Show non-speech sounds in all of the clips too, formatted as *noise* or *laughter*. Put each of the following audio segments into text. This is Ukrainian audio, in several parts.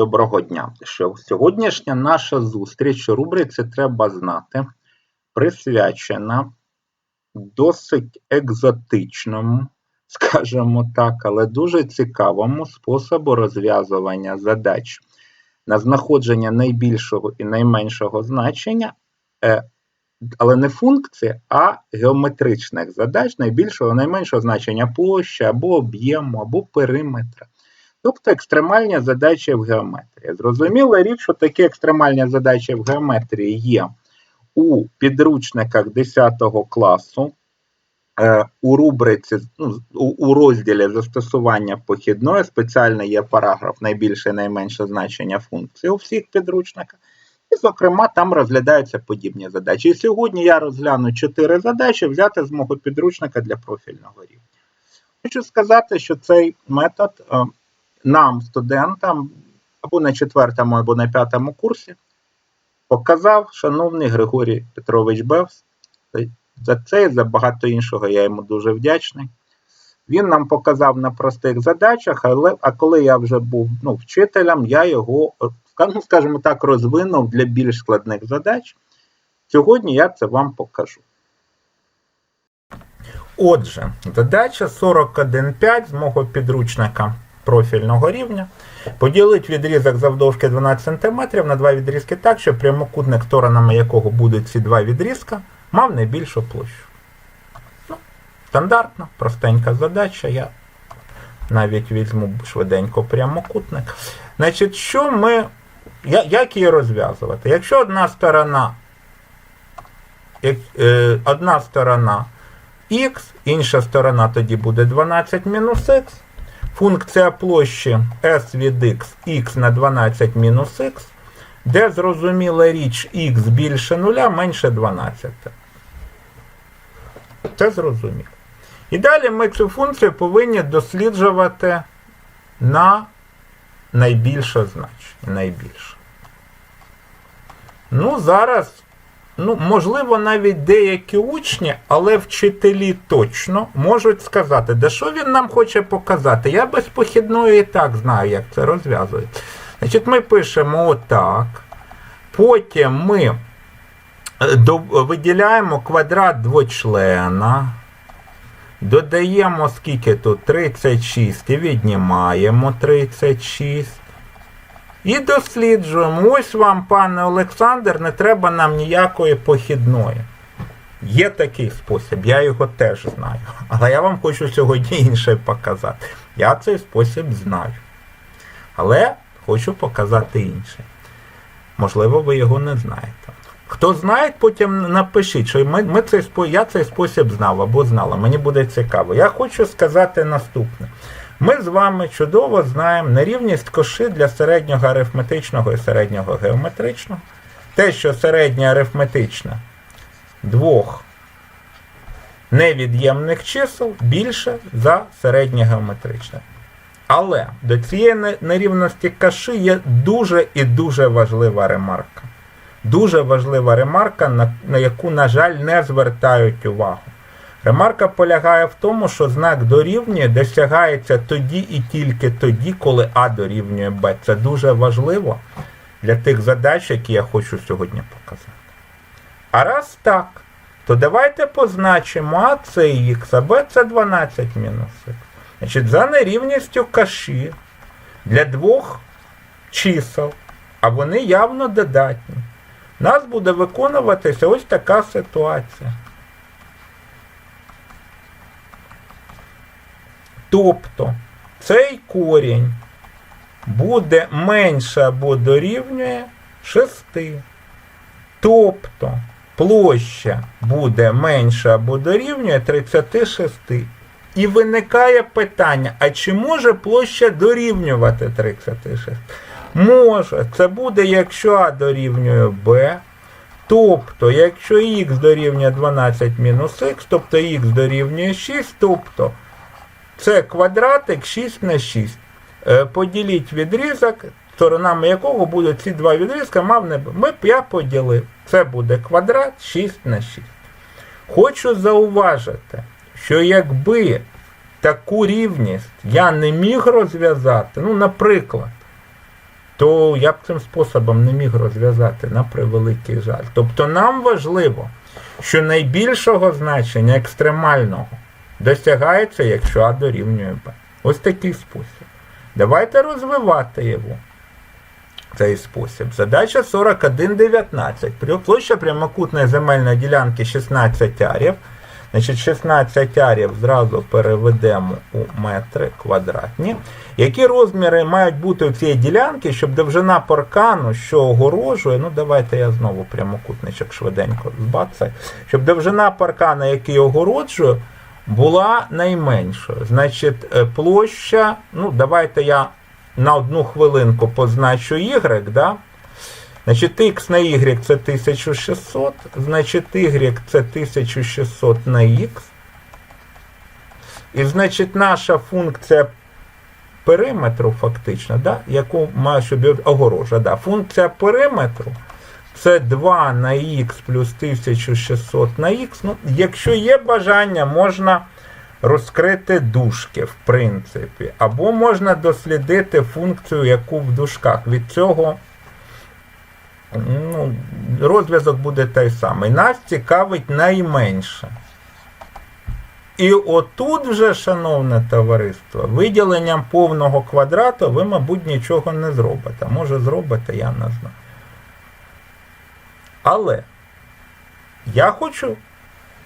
Доброго дня. Сьогоднішня наша зустріч у рубриці Треба знати присвячена досить екзотичному, скажімо так, але дуже цікавому способу розв'язування задач на знаходження найбільшого і найменшого значення, е, але не функції, а геометричних задач найбільшого і найменшого значення площі або об'єму, або периметра. Тобто екстремальні задачі в геометрії. Зрозуміла річ, що такі екстремальні задачі в геометрії є у підручниках 10 класу, е, у рубриці, ну, у, розділі застосування похідної спеціально є параграф найбільше і найменше значення функції у всіх підручниках. І, зокрема, там розглядаються подібні задачі. І сьогодні я розгляну чотири задачі, взяти з мого підручника для профільного рівня. Хочу сказати, що цей метод е, нам, студентам, або на четвертому, або на п'ятому курсі, показав шановний Григорій Петрович Бевс. За це і за багато іншого я йому дуже вдячний. Він нам показав на простих задачах, але а коли я вже був ну, вчителем, я його, скажімо так, розвинув для більш складних задач. Сьогодні я це вам покажу. Отже, задача 41.5 з мого підручника профільного рівня. Поділити відрізок завдовжки 12 см на два відрізки так, щоб прямокутник, сторонами якого будуть ці два відрізка, мав найбільшу площу. Ну, Стандартна, простенька задача. Я навіть візьму швиденько прямокутник. Значить, що ми. Як її розв'язувати? Якщо одна сторона е, одна сторона х, інша сторона тоді буде 12 мінус х, функція площі s від x x на 12 мінус х, де зрозуміла річ х більше 0, менше 12. Це зрозуміло. І далі ми цю функцію повинні досліджувати на найбільше значення. Найбільше. Ну, зараз, ну, можливо, навіть деякі учні, але вчителі точно можуть сказати, де що він нам хоче показати. Я без похідної і так знаю, як це розв'язується. Значить, ми пишемо отак. Потім ми виділяємо квадрат двочлена. Додаємо, скільки тут? 36 і віднімаємо 36. І досліджуємо. Ось вам, пане Олександр, не треба нам ніякої похідної. Є такий спосіб, я його теж знаю. Але я вам хочу сьогодні *laughs* інший показати. Я цей спосіб знаю. Але хочу показати інший. Можливо, ви його не знаєте. Хто знає, потім напишіть, що ми, ми цей, я цей спосіб знав або знала. Мені буде цікаво. Я хочу сказати наступне. Ми з вами чудово знаємо нерівність коши для середнього арифметичного і середнього геометричного. Те, що середнє арифметичне двох невід'ємних чисел більше за середнє геометричне. Але до цієї нерівності каши є дуже і дуже важлива ремарка. Дуже важлива ремарка, на яку, на жаль, не звертають увагу. Ремарка полягає в тому, що знак дорівнює досягається тоді і тільки тоді, коли А дорівнює Б. Це дуже важливо для тих задач, які я хочу сьогодні показати. А раз так, то давайте позначимо А це Х, а Б це 12 мінус Х. Значить, за нерівністю каші для двох чисел, а вони явно додатні, нас буде виконуватися ось така ситуація. Тобто цей корінь буде менше або дорівнює 6. Тобто площа буде менша або дорівнює 36. І виникає питання, а чи може площа дорівнювати 36? Може, це буде, якщо А дорівнює Б. Тобто, якщо х дорівнює 12 мінус х, тобто х дорівнює 6, тобто це квадратик 6 на 6. Е, поділіть відрізок, сторонами якого будуть ці два відрізка, мав не Ми я поділив. Це буде квадрат 6 на 6. Хочу зауважити, що якби таку рівність я не міг розв'язати, ну, наприклад, то я б цим способом не міг розв'язати на превеликий жаль. Тобто нам важливо, що найбільшого значення екстремального досягається, якщо А дорівнює Б. Ось такий спосіб. Давайте розвивати його. Цей спосіб. Задача 41.19. Площа прямокутної земельної ділянки 16 арів. Значить, 16 арів зразу переведемо у метри квадратні. Які розміри мають бути у цієї ділянки, щоб довжина паркану, що огорожує, ну давайте я знову прямокутничок швиденько збацаю, щоб довжина паркана, який огороджує, була найменшою. Значить, е, площа, ну давайте я на одну хвилинку позначу Y, да? Значить, x на y це 1600, значить y це 1600 на x. І значить наша функція периметру, фактично, да, яку має собі огорожа. Да, функція периметру це 2 на х плюс 1600 на х. Ну, якщо є бажання, можна розкрити дужки, в принципі, або можна дослідити функцію, яку в дужках. Від цього ну, розв'язок буде той самий. Нас цікавить найменше. І отут вже, шановне товариство, виділенням повного квадрату ви, мабуть, нічого не зробите. Може зробите, я не знаю. Але я хочу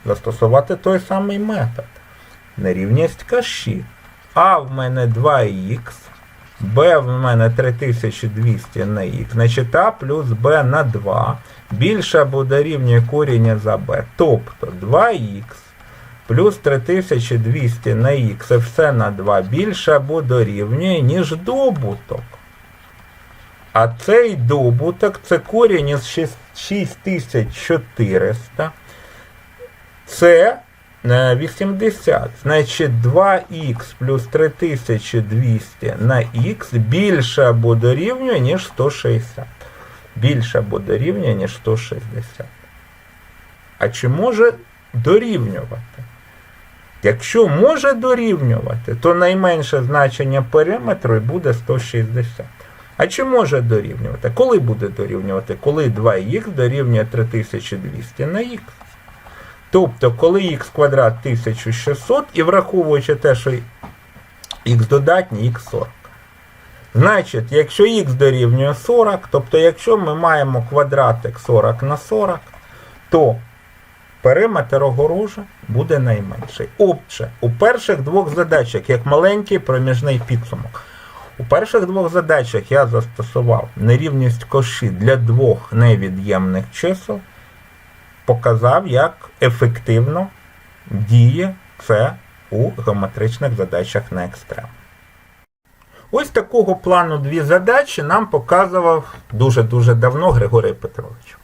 застосувати той самий метод. Нерівність каші. А в мене 2х, Б в мене 3200 на х, значить А плюс Б на 2 більше буде рівня коріння за Б. Тобто 2х плюс 3200 на х, це все на 2 більше буде рівнює, ніж добуток. А цей добуток це корінь із 6400. Це 80. Значить 2х плюс 3200 на х більше або дорівнює, ніж 160. Більше або дорівнює, ніж 160. А чи може дорівнювати? Якщо може дорівнювати, то найменше значення периметру буде 160. А чи може дорівнювати? Коли буде дорівнювати? Коли 2х дорівнює 3200 на х. Тобто, коли х квадрат 1600 і враховуючи те, що х додатній, х 40. Значить, якщо х дорівнює 40, тобто якщо ми маємо квадратик 40 на 40, то периметр огорожа буде найменший. Отже, у перших двох задачах, як маленький проміжний підсумок, у перших двох задачах я застосував нерівність коші для двох невід'ємних чисел показав, як ефективно діє це у геометричних задачах на екстрем. Ось такого плану дві задачі нам показував дуже-дуже давно Григорій Петрович.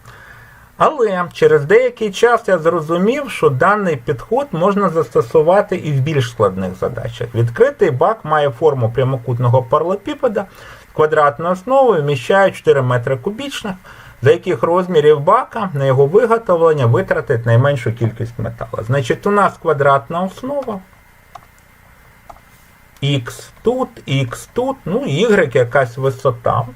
Але через деякий час я зрозумів, що даний підход можна застосувати і в більш складних задачах. Відкритий бак має форму прямокутного паралепіпеда, квадратною основою вміщає 4 метри кубічних за яких розмірів бака на його виготовлення витратить найменшу кількість металу. Значить, у нас квадратна основа. Х тут, Х тут, ну, Y якась висота.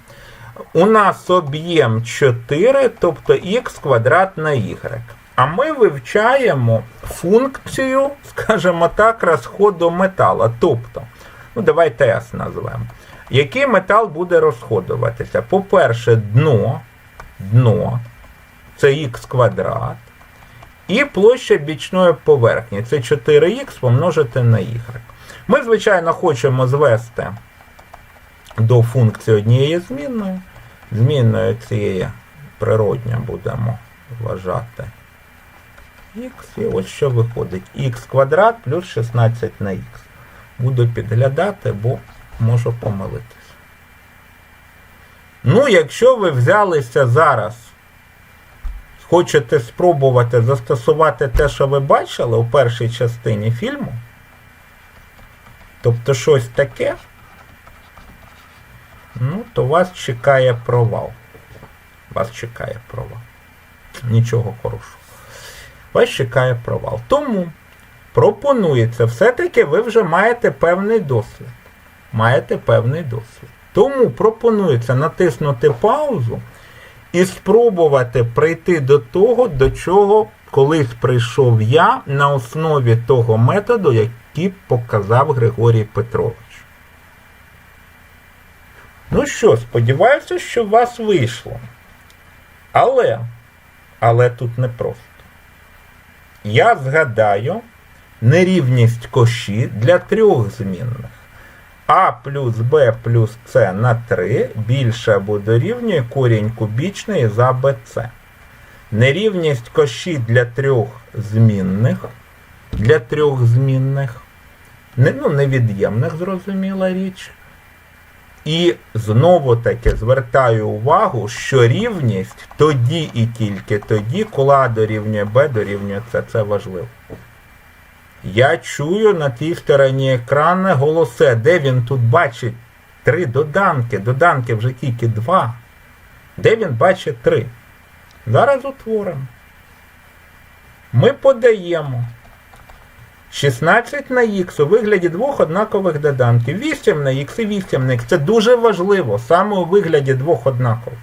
У нас об'єм 4, тобто х квадрат на y. А ми вивчаємо функцію, скажімо так, розходу металу. Тобто, ну давайте S назвемо. Який метал буде розходуватися? По-перше, дно дно, це х квадрат. І площа бічної поверхні. Це 4х помножити на y. Ми, звичайно, хочемо звести до функції однієї змінної. Змінною цієї природня будемо вважати х. І ось що виходить. х квадрат плюс 16 на х. Буду підглядати, бо можу помилитися. Ну, якщо ви взялися зараз, хочете спробувати застосувати те, що ви бачили у першій частині фільму, тобто щось таке, ну, то вас чекає провал. Вас чекає провал. Нічого хорошого. Вас чекає провал. Тому пропонується, все-таки ви вже маєте певний досвід. Маєте певний досвід. Тому пропонується натиснути паузу і спробувати прийти до того, до чого колись прийшов я на основі того методу, який показав Григорій Петрович. Ну що, сподіваюся, що у вас вийшло. Але, але тут не просто. Я згадаю нерівність коші для трьох змінних. А плюс Б плюс С на 3 більше або дорівнює корінь кубічний за БЦ. Нерівність коші для трьох змінних. Для трьох змінних. Ну, невід'ємних, зрозуміла річ. І знову таки звертаю увагу, що рівність тоді і тільки тоді, коли А дорівнює Б дорівнює С. Це важливо. Я чую на тій стороні екрану голосе, де він тут бачить три доданки. Доданки вже тільки два. Де він бачить три? Зараз утворимо. Ми подаємо 16 на х у вигляді двох однакових доданків. 8 на х і 8 на х. Це дуже важливо, саме у вигляді двох однакових.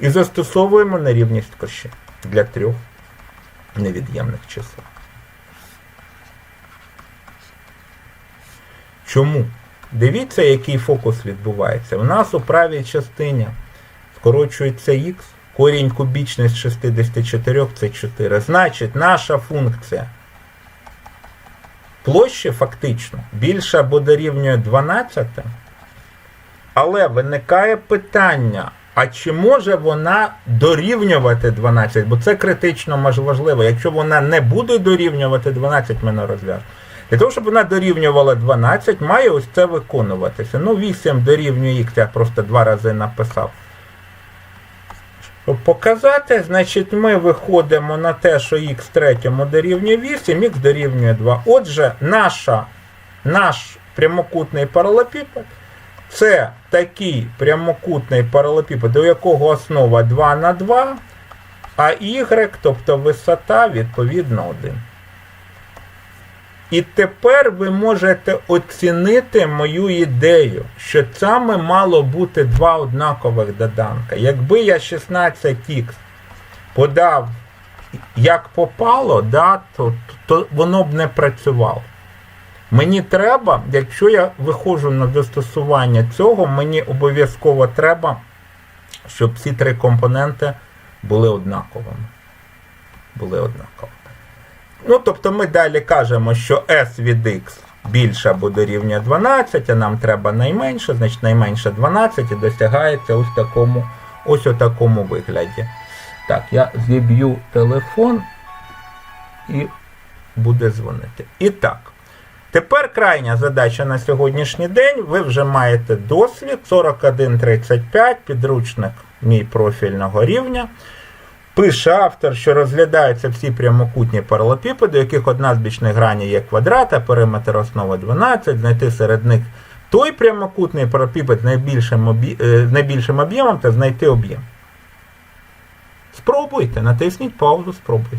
І застосовуємо нерівність коші для трьох невід'ємних чисел. Чому? Дивіться, який фокус відбувається. У нас у правій частині скорочується х, корінь кубічний з 64 це 4. Значить, наша функція площі фактично більше або дорівнює 12, але виникає питання, а чи може вона дорівнювати 12? Бо це критично важливо. Якщо вона не буде дорівнювати 12, ми не розв'яжемо. Для того, щоб вона дорівнювала 12, має ось це виконуватися. Ну, 8 дорівнює х, я просто два рази написав. Показати, значить, ми виходимо на те, що х третьому дорівнює 8, х дорівнює 2. Отже, наша, наш прямокутний паралепіпед це такий прямокутний паралепіпед, у якого основа 2 на 2, а y, тобто висота, відповідно 1. І тепер ви можете оцінити мою ідею, що саме мало бути два однакових доданка. Якби я 16х подав як попало, да, то, то воно б не працювало. Мені треба, якщо я виходжу на застосування цього, мені обов'язково треба, щоб всі три компоненти були однаковими. Були однаковими. Ну, тобто ми далі кажемо, що S від X більше або дорівнює 12, а нам треба найменше, значить найменше 12 і досягається ось такому, ось у такому вигляді. Так, я зіб'ю телефон і буде дзвонити. І так. Тепер крайня задача на сьогоднішній день. Ви вже маєте досвід 4135, підручник мій профільного рівня. Пише автор, що розглядаються всі прямокутні паралепіпеди, у яких одна з бічних граней є квадрат, а периметр основи 12, знайти серед них той прямокутний з об'є... е, найбільшим об'ємом та знайти об'єм. Спробуйте, натисніть паузу, спробуйте.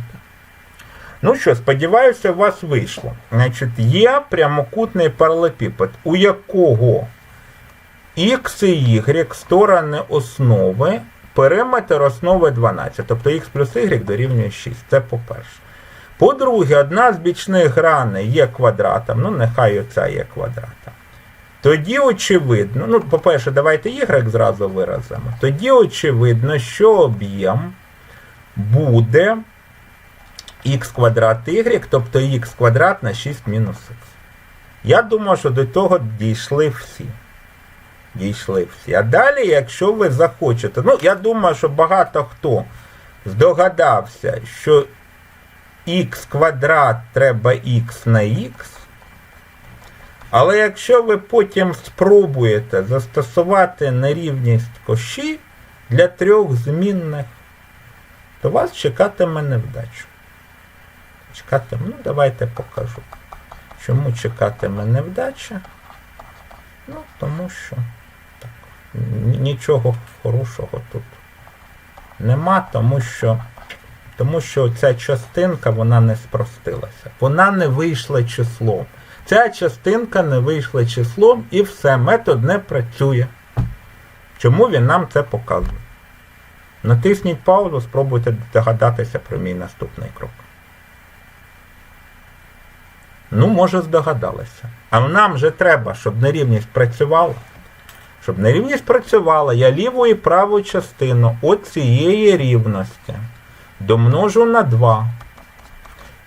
Ну що, сподіваюся, у вас вийшло. Значить, є прямокутний паралепіпед, у якого X і Y сторони основи периметр основи 12, тобто х плюс y дорівнює 6. Це по-перше. По-друге, одна з бічних граней є квадратом, ну нехай оця є квадратом. Тоді очевидно, ну, по-перше, давайте y зразу виразимо. Тоді очевидно, що об'єм буде х квадрат y, тобто х квадрат на 6 мінус х. Я думаю, що до того дійшли всі дійшли всі. А далі, якщо ви захочете, ну, я думаю, що багато хто здогадався, що х квадрат треба х на х. Але якщо ви потім спробуєте застосувати нерівність коші для трьох змінних, то вас чекатиме невдачу. Чекатиме, ну давайте покажу. Чому чекатиме невдача? Ну, тому що нічого хорошого тут нема, тому що тому що ця частинка вона не спростилася. Вона не вийшла числом. Ця частинка не вийшла числом і все, метод не працює. Чому він нам це показує? Натисніть паузу, спробуйте догадатися про мій наступний крок. Ну, може, здогадалися. А нам же треба, щоб нерівність працювала. Щоб нерівність працювала, я ліву і праву частину оцієї рівності домножу на 2.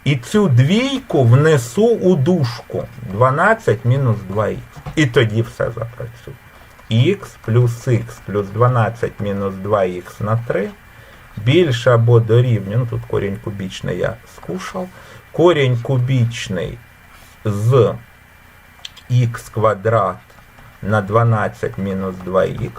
І цю двійку внесу у дужку 12 мінус 2х. І тоді все запрацює. х плюс х плюс 12 мінус 2х на 3 більше або дорівнює, ну тут корінь кубічний я скушав, корінь кубічний з х квадрат на 12 мінус 2х.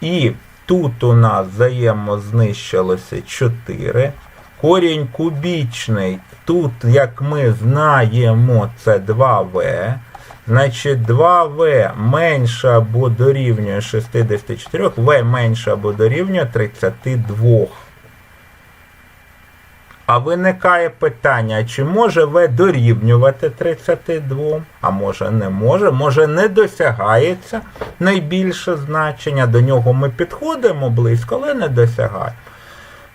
І тут у нас взаємознищилося 4. Корінь кубічний, тут, як ми знаємо, це 2v. Значить, 2v менше або дорівнює 64, v менше або дорівнює 32. А виникає питання, чи може v дорівнювати 32, а може не може, може не досягається найбільше значення. До нього ми підходимо близько, але не досягає.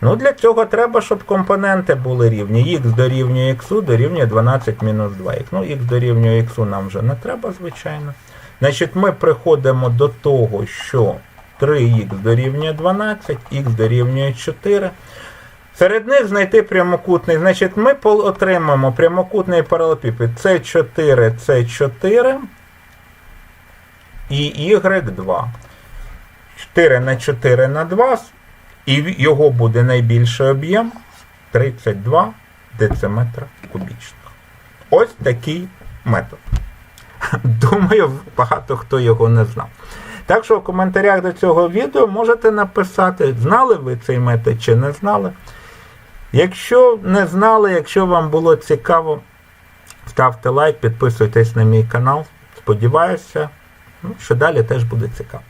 Ну, для цього треба, щоб компоненти були рівні. Х дорівнює х дорівнює 12 мінус 2х. Ну, х дорівнює х нам вже не треба, звичайно. Значить, ми приходимо до того, що 3х дорівнює 12, х дорівнює 4. Серед них знайти прямокутний. Значить, ми отримаємо прямокутний паралепіпед С4, С4 і Y2. 4 на 4 на 2, і його буде найбільший об'єм 32 дециметра кубічних. Ось такий метод. *laughs* Думаю, багато хто його не знав. Так що в коментарях до цього відео можете написати, знали ви цей метод чи не знали. Якщо не знали, якщо вам було цікаво, ставте лайк, підписуйтесь на мій канал. Сподіваюся, ну, що далі теж буде цікаво.